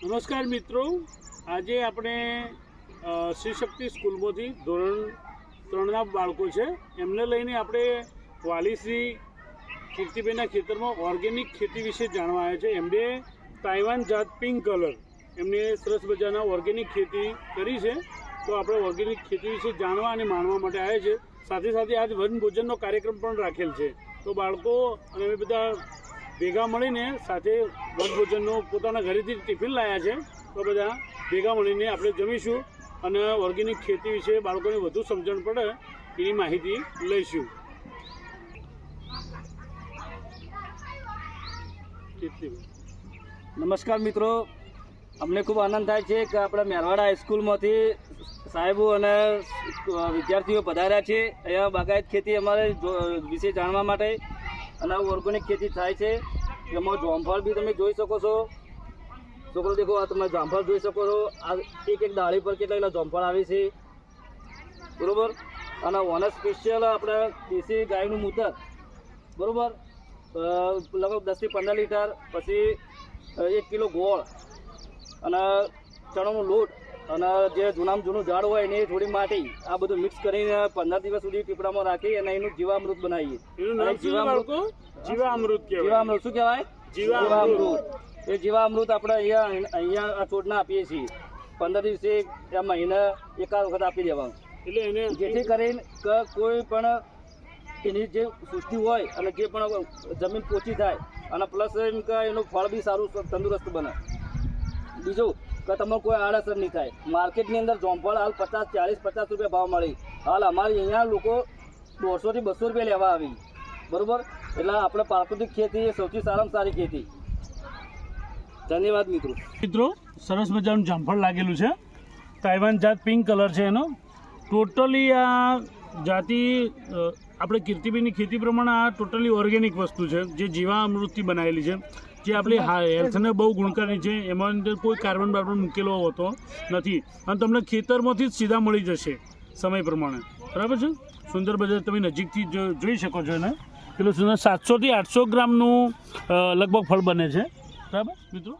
નમસ્કાર મિત્રો. આજે આપણે શ્રી શક્તિ સ્કૂલમાંથી ધોરણ ત્રણના બાળકો છે. એમને લઈને આપણે વાલીશ્રી કીર્તિબેનના ખેતરમાં ઓર્ગેનિક ખેતી વિશે જાણવા આવ્યા છે. એમને તાઇવાન જાત પિંક કલર, એમને સરસ મજાના ઓર્ગેનિક ખેતી કરી છે. તો આપણે ઓર્ગેનિક ખેતી વિશે જાણવા અને માણવા માટે આવ્યા છે. સાથે સાથે આજ વનભોજનનો કાર્યક્રમ પણ રાખેલ છે. તો બાળકો અને અમે બધા ભેગા મળીને સાથે વનભોજનનું પોતાના ઘરેથી ટિફિન લાવ્યા છે. તો બધા ભેગા મળીને આપણે જમીશું અને ઓર્ગેનિક ખેતી વિશે બાળકોને વધુ સમજણ પડે એની માહિતી લઈશું. નમસ્કાર મિત્રો. અમને ખૂબ આનંદ થાય છે કે આપણા મેરવાડા હાઈસ્કૂલમાંથી સાહેબો અને વિદ્યાર્થીઓ પધાર્યા છે. અહીંયા બાગાયત ખેતી અમારે વિશે જાણવા માટે અને ઓર્ગેનિક ખેતી થાય છે. એમાં જામફળ બી તમે જોઈ શકો છો. છોકરો દેખો, આ તમે જામફળ જોઈ શકો છો. આ એક એક ડાળી પર કેટલા કેટલા જામફળ આવે છે. બરાબર? અને ઓને સ્પેશિયલ આપણે દેશી ગાયનું મૂતર બરાબર? લગભગ દસથી પંદર લીટર, પછી એક કિલો ગોળ. અને ચણાનો લોટ. અને જે જૂનામાં જૂનું ઝાડ હોય એની થોડી માટી આ બધું મિક્સ કરીને પંદર દિવસ સુધી પીપળામાં રાખી અને એનું જીવામૃત બનાવીએ. જીવામૃત જીવામૃત જીવામૃત શું કહેવાય? જીવામૃત. એ જીવામૃત આપણે અહીંયા અહીંયા આ છોડને આપીએ છીએ. પંદર દિવસે યા મહિને એકાદ વખત આપી દેવાનું. એટલે એને જેથી કરીને કે કોઈ પણ એની જે સૃષ્ટિ હોય અને જે પણ જમીન પોચી થાય અને પ્લસ એમ કે એનું ફળ બી સારું તંદુરસ્ત બને. બીજું કે તમને કોઈ આડઅસર નહીં થાય. માર્કેટની અંદર જોમફળ હાલ પચાસ, ચાલીસ, પચાસ રૂપિયા ભાવ મળી. હાલ અમારે અહીંયા લોકો દોઢસોથી બસો રૂપિયા લેવા આવી. બરોબર? એટલે આપણે પ્રાકૃતિક ખેતી એ સૌથી સારામાં સારી ખેતી. ધન્યવાદ મિત્રો. મિત્રો, સરસ મજાનું જામફળ લાગેલું છે. તાઇવાન જાત પિંક કલર છે એનો. ટોટલી આ જાતિ આપણે કીર્તિબેનની ખેતી પ્રમાણે આ ટોટલી ઓર્ગેનિક વસ્તુ છે, જે જીવામૃતથી બનાવેલી છે. જે આપણી હા હેલ્થને બહુ ગુણકારી છે એમાં અંદર કોઈ કાર્બન બાર્બન મૂકેલો હોતો નથી. અને તમને ખેતરમાંથી જ સીધા મળી જશે સમય પ્રમાણે. બરાબર છે? સુંદર બજાર તમે નજીકથી જોઈ શકો છો એને. પેલું સુંદર સાતસોથી આઠસો ગ્રામનું લગભગ ફળ બને છે. બરાબર મિત્રો?